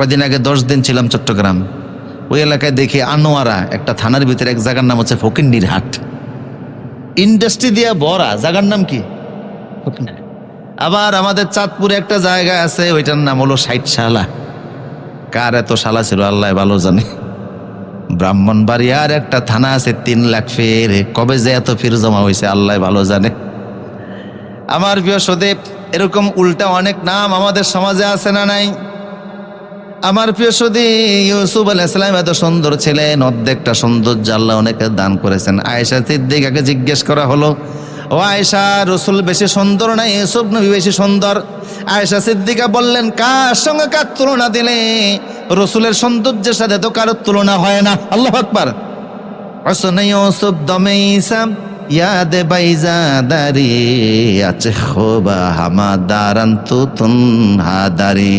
কয়দিন আগে দশ দিন ছিলাম চট্টগ্রাম। ওই এলাকায় দেখি আনোয়ারা, একটা থানার ভিতরে এক জায়গার নাম হচ্ছে ফকিন্ডির হাট। ইন্ডাস্ট্রি দিয়া বড়া জায়গার নাম কি? আবার আমাদের চাঁদপুরে একটা জায়গা আছে, ওইটার নাম হলো ষাট শালা কার এত শালা ছিল, আল্লাহ ভালো জানে। ব্রাহ্মণবাড়িয়ার একটা থানা আছে, তিন লাখ ফের। কবে যে এত ফির জমা হয়েছে আল্লাহ ভালো জানে। আমার প্রিয় সদেব এরকম উল্টা অনেক নাম আমাদের সমাজে আছে না নাই? আমার প্রিয় সদি ইউসুফ আল ইসলাম এত সুন্দর ছিলেন, অর্ধেকটা সৌন্দর্য আল্লাহ অনেকে দান করেছেন। আয়েশা সিদ্দিকাকে জিজ্ঞেস করা হলো, ও আয়েশা, রসুল বেশি সুন্দর না ইউসুফ নবী বেশি সুন্দর? আয়েশা সিদ্দিকা বললেন, কার সঙ্গে কার তুলনা দিলে? রসুলের সৌন্দর্যের সাথে তো কারোর তুলনা হয় না। আল্লাহ আকবার। অসনে ইউসুফ, দমে ইসাম ইয়াদে বাইজা দারি আছে খোবা হামা দারান্তু তুন হাদারি